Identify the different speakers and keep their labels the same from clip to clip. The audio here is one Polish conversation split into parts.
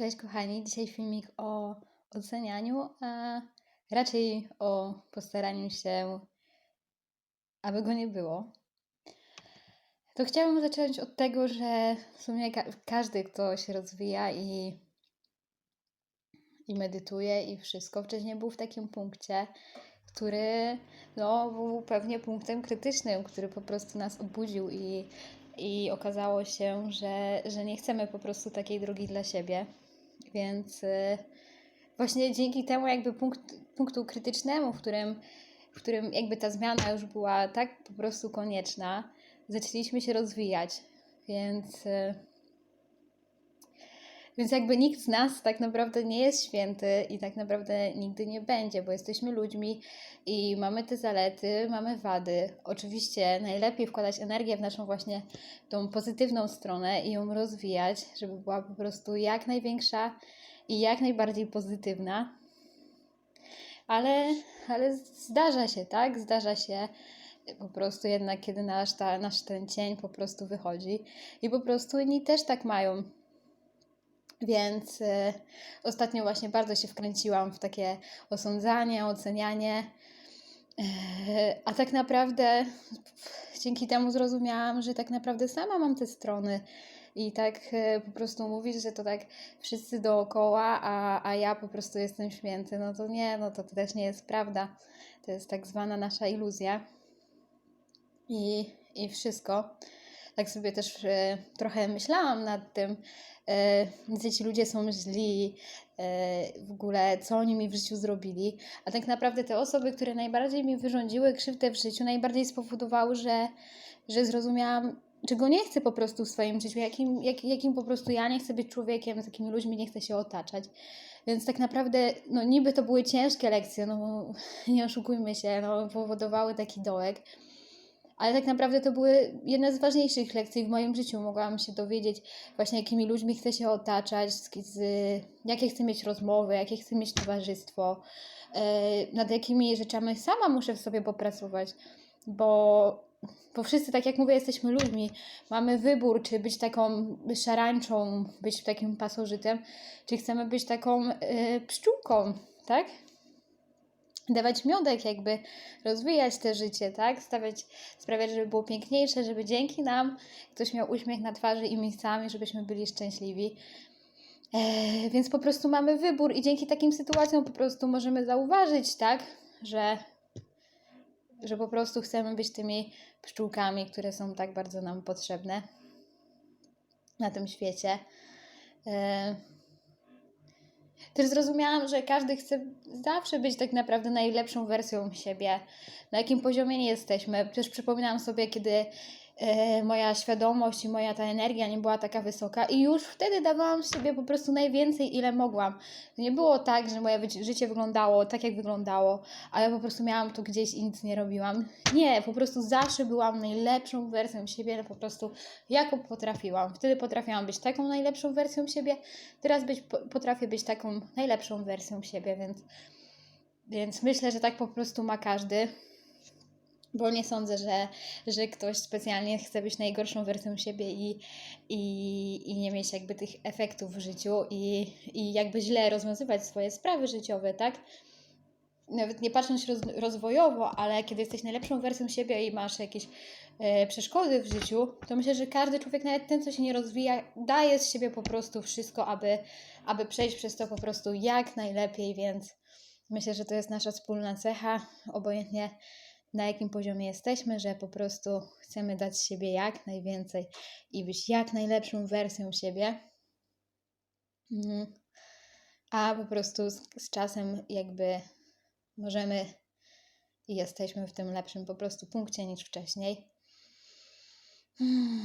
Speaker 1: Cześć kochani, dzisiaj filmik o ocenianiu, a raczej o postaraniu się, aby go nie było. To chciałam zacząć od tego, że w sumie ka- każdy, kto się rozwija i, i medytuje i wszystko, wcześniej był w takim punkcie, który no, był pewnie punktem krytycznym, który po prostu nas obudził i, i okazało się, że, że nie chcemy po prostu takiej drogi dla siebie. Więc y, właśnie dzięki temu jakby punkt, punktu krytycznemu, w którym, w którym jakby ta zmiana już była tak po prostu konieczna, zaczęliśmy się rozwijać. Więc, y, więc jakby nikt z nas tak naprawdę nie jest święty i tak naprawdę nigdy nie będzie, bo jesteśmy ludźmi i mamy te zalety, mamy wady. Oczywiście najlepiej wkładać energię w naszą właśnie tą pozytywną stronę i ją rozwijać, żeby była po prostu jak największa i jak najbardziej pozytywna. Ale, ale zdarza się, tak? Zdarza się po prostu jednak, kiedy nasz, ta, nasz ten cień po prostu wychodzi i po prostu inni też tak mają. Więc y, ostatnio właśnie bardzo się wkręciłam w takie osądzanie, ocenianie. Y, a tak naprawdę dzięki temu zrozumiałam, że tak naprawdę sama mam te strony. I tak y, po prostu mówisz, że to tak wszyscy dookoła, a, a ja po prostu jestem święty. No to nie, no to, to też nie jest prawda. To jest tak zwana nasza iluzja. I, i wszystko. Tak sobie też y, trochę myślałam nad tym, że ci ludzie są źli, w ogóle co oni mi w życiu zrobili. A tak naprawdę te osoby, które najbardziej mi wyrządziły krzywdę w życiu, najbardziej spowodowały, że, że zrozumiałam, czego nie chcę po prostu w swoim życiu, jakim, jak, jakim po prostu ja nie chcę być człowiekiem, z takimi ludźmi nie chcę się otaczać. Więc tak naprawdę, no niby to były ciężkie lekcje, no nie oszukujmy się, no powodowały taki dołek ale tak naprawdę to były jedne z ważniejszych lekcji w moim życiu. Mogłam się dowiedzieć właśnie, jakimi ludźmi chcę się otaczać, z, jakie chcę mieć rozmowy, jakie chcę mieć towarzystwo, yy, nad jakimi rzeczami sama muszę w sobie popracować, bo bo wszyscy, tak jak mówię, jesteśmy ludźmi. Mamy wybór, czy być taką szarańczą, być takim pasożytem, czy chcemy być taką yy, pszczółką, tak? Dawać miodek, jakby rozwijać te życie, tak? Stawiać, sprawiać, żeby było piękniejsze, żeby dzięki nam ktoś miał uśmiech na twarzy i miejscami, żebyśmy byli szczęśliwi. E, więc po prostu mamy wybór i dzięki takim sytuacjom po prostu możemy zauważyć, tak? Że, że po prostu chcemy być tymi pszczółkami, które są tak bardzo nam potrzebne na tym świecie. E, też zrozumiałam, że każdy chce zawsze być tak naprawdę najlepszą wersją siebie, na jakim poziomie nie jesteśmy. Też przypominam sobie, kiedy moja świadomość i moja ta energia nie była taka wysoka i już wtedy dawałam sobie po prostu najwięcej, ile mogłam. Nie było tak, że moje życie wyglądało tak, jak wyglądało, a ja po prostu miałam to gdzieś i nic nie robiłam. Nie, po prostu zawsze byłam najlepszą wersją siebie, po prostu jaką potrafiłam. Wtedy potrafiłam być taką najlepszą wersją siebie, teraz być, potrafię być taką najlepszą wersją siebie, więc, więc myślę, że tak po prostu ma każdy bo nie sądzę, że, że ktoś specjalnie chce być najgorszą wersją siebie i, i, i nie mieć jakby tych efektów w życiu i, i jakby źle rozwiązywać swoje sprawy życiowe, tak? Nawet nie patrząc roz, rozwojowo, ale kiedy jesteś najlepszą wersją siebie i masz jakieś e, przeszkody w życiu, to myślę, że każdy człowiek, nawet ten, co się nie rozwija, daje z siebie po prostu wszystko, aby, aby przejść przez to po prostu jak najlepiej, więc myślę, że to jest nasza wspólna cecha, obojętnie na jakim poziomie jesteśmy, że po prostu chcemy dać siebie jak najwięcej i być jak najlepszą wersją siebie. Mhm. A po prostu z, z czasem jakby możemy i jesteśmy w tym lepszym po prostu punkcie niż wcześniej. Hmm.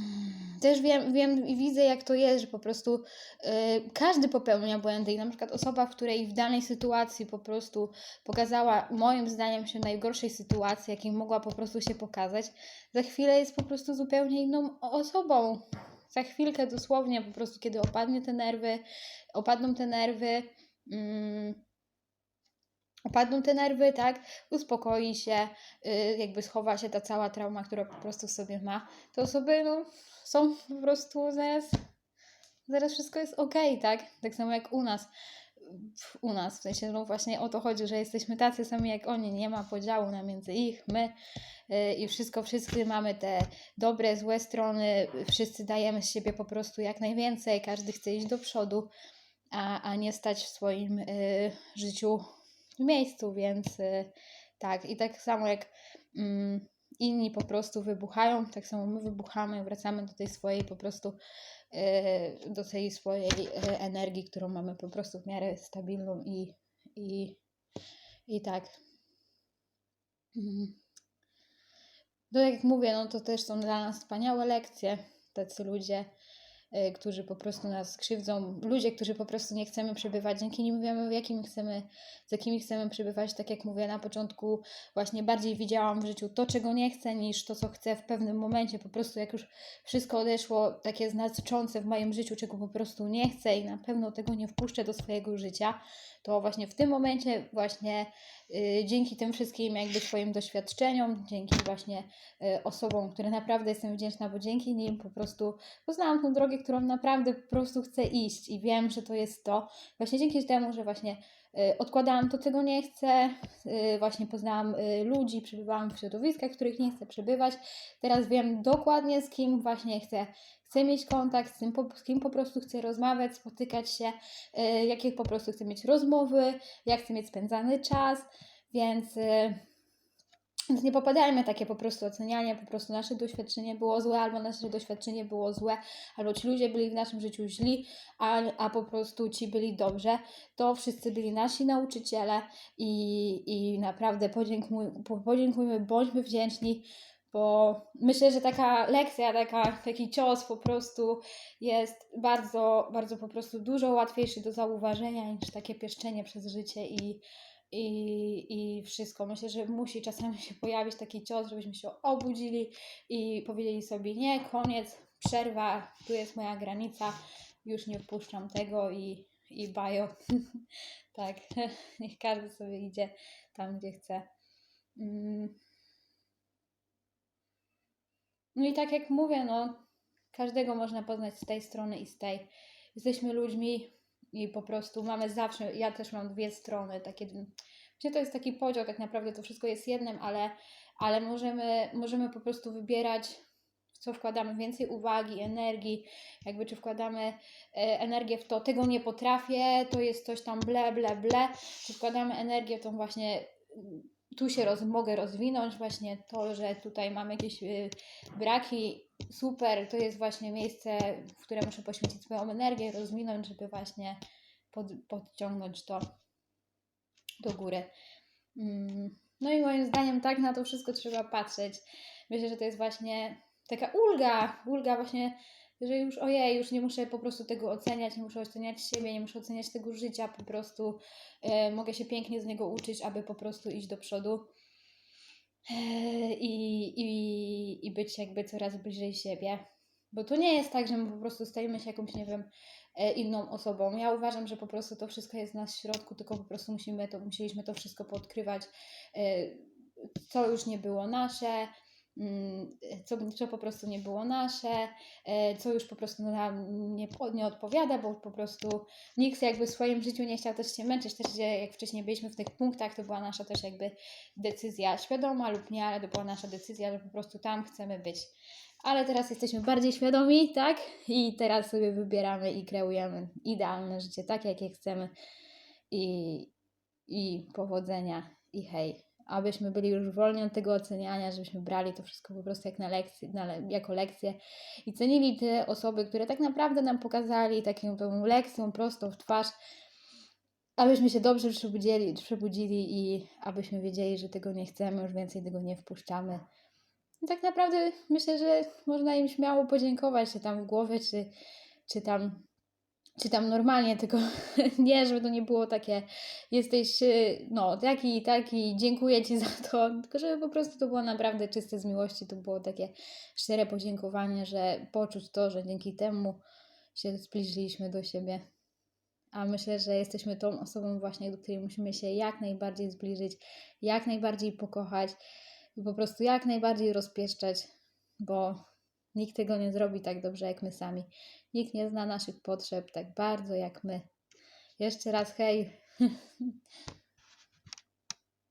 Speaker 1: Też wiem, wiem i widzę, jak to jest, że po prostu yy, każdy popełnia błędy i na przykład osoba, w której w danej sytuacji po prostu pokazała, moim zdaniem, się najgorszej sytuacji, jakiej mogła po prostu się pokazać, za chwilę jest po prostu zupełnie inną osobą. Za chwilkę dosłownie, po prostu, kiedy opadnie te nerwy, opadną te nerwy. Yy, opadną te nerwy, tak, uspokoi się, yy, jakby schowa się ta cała trauma, która po prostu w sobie ma, to osoby no, są po prostu zaraz zaraz wszystko jest okej, tak? Tak samo jak u nas. U nas, w sensie, no właśnie o to chodzi, że jesteśmy tacy sami jak oni, nie ma podziału na między ich, my yy, i wszystko, wszyscy mamy te dobre, złe strony, wszyscy dajemy z siebie po prostu jak najwięcej, każdy chce iść do przodu, a, a nie stać w swoim yy, życiu miejscu, więc yy, tak, i tak samo jak mm, inni po prostu wybuchają, tak samo my wybuchamy, wracamy do tej swojej po prostu, yy, do tej swojej yy, energii, którą mamy po prostu w miarę stabilną i, i, i tak. Mm. No jak mówię, no to też są dla nas wspaniałe lekcje, tacy ludzie, y, którzy po prostu nas krzywdzą, ludzie, którzy po prostu nie chcemy przebywać, dzięki nim wiemy, jakim chcemy, z jakimi chcemy przebywać, tak jak mówię na początku, właśnie bardziej widziałam w życiu to, czego nie chcę, niż to, co chcę w pewnym momencie, po prostu jak już wszystko odeszło, takie znaczące w moim życiu, czego po prostu nie chcę i na pewno tego nie wpuszczę do swojego życia, to właśnie w tym momencie właśnie y, dzięki tym wszystkim jakby swoim doświadczeniom, dzięki właśnie y, osobom, które naprawdę jestem wdzięczna, bo dzięki nim po prostu poznałam tą drogę, którą naprawdę po prostu chcę iść i wiem, że to jest to. Właśnie dzięki temu, że właśnie y, odkładałam to, czego nie chcę, y, właśnie poznałam y, ludzi, przebywałam w środowiskach, w których nie chcę przebywać. Teraz wiem dokładnie z kim właśnie chcę, chcę mieć kontakt, z, tym, z kim po prostu chcę rozmawiać, spotykać się, jakie po prostu chcę mieć rozmowy, jak chcę mieć spędzany czas, więc... więc nie popadajmy takie po prostu ocenianie, po prostu nasze doświadczenie było złe, albo nasze doświadczenie było złe, albo ci ludzie byli w naszym życiu źli, a, a po prostu ci byli dobrze. To wszyscy byli nasi nauczyciele i, i naprawdę podziękuj, po- podziękujmy, bądźmy wdzięczni, bo myślę, że taka lekcja, taka, taki cios po prostu jest bardzo, bardzo po prostu dużo łatwiejszy do zauważenia niż takie pieszczenie przez życie i, i, i wszystko. Myślę, że musi czasami się pojawić taki cios, żebyśmy się obudzili i powiedzieli sobie nie, koniec, przerwa, tu jest moja granica, już nie wpuszczam tego i, i bajo. tak, niech każdy sobie idzie tam, gdzie chce. Mm. No i tak jak mówię, no, każdego można poznać z tej strony i z tej. Jesteśmy ludźmi i po prostu mamy zawsze, ja też mam dwie strony, takie, gdzie to jest taki podział, tak naprawdę to wszystko jest jednym, ale, ale możemy, możemy po prostu wybierać, w co wkładamy więcej uwagi, energii, jakby czy wkładamy e, energię w to, tego nie potrafię, to jest coś tam ble, ble, ble, czy wkładamy energię w tą właśnie tu się roz, mogę rozwinąć, właśnie to, że tutaj mam jakieś y, braki, super, to jest właśnie miejsce, w które muszę poświęcić swoją energię, rozwinąć, żeby właśnie pod, podciągnąć to do góry. Mm, No i moim zdaniem tak na to wszystko trzeba patrzeć. Myślę, że to jest właśnie taka ulga, ulga właśnie, że już ojej, już nie muszę po prostu tego oceniać, nie muszę oceniać siebie, nie muszę oceniać tego życia, po prostu e, mogę się pięknie z niego uczyć, aby po prostu iść do przodu e, i, i, i być jakby coraz bliżej siebie. Bo to nie jest tak, że my po prostu stajemy się jakąś, nie wiem, e, inną osobą. Ja uważam, że po prostu to wszystko jest w nas w środku, tylko po prostu musimy to, musieliśmy to wszystko podkrywać, e, co już nie było nasze, co, co po prostu nie było nasze, e, co już po prostu nam nie, nie odpowiada, bo po prostu nikt jakby w swoim życiu nie chciał też się męczyć, też jak wcześniej byliśmy w tych punktach, to była nasza też jakby decyzja świadoma lub nie, ale to była nasza decyzja, że po prostu tam chcemy być. Ale teraz jesteśmy bardziej świadomi, tak? I teraz sobie wybieramy i kreujemy idealne życie, tak jakie chcemy. I, i powodzenia, i hej. Abyśmy byli już wolni od tego oceniania, żebyśmy brali to wszystko po prostu jak na lekcję, na, jako lekcję i cenili te osoby, które tak naprawdę nam pokazali taką tą lekcją prostą w twarz, abyśmy się dobrze przebudzili, przebudzili i abyśmy wiedzieli, że tego nie chcemy, już więcej tego nie wpuszczamy. I tak naprawdę myślę, że można im śmiało podziękować, czy tam w głowie, czy, czy tam czy tam normalnie, tylko nie, żeby to nie było takie jesteś, y, no, taki i taki, dziękuję Ci za to, tylko żeby po prostu to było naprawdę czyste z miłości, to było takie szczere podziękowanie, że poczuć to, że dzięki temu się zbliżyliśmy do siebie. A myślę, że jesteśmy tą osobą właśnie, do której musimy się jak najbardziej zbliżyć, jak najbardziej pokochać i po prostu jak najbardziej rozpieszczać, bo Nikt tego nie zrobi tak dobrze jak my sami. Nikt nie zna naszych potrzeb tak bardzo jak my. Jeszcze raz hej.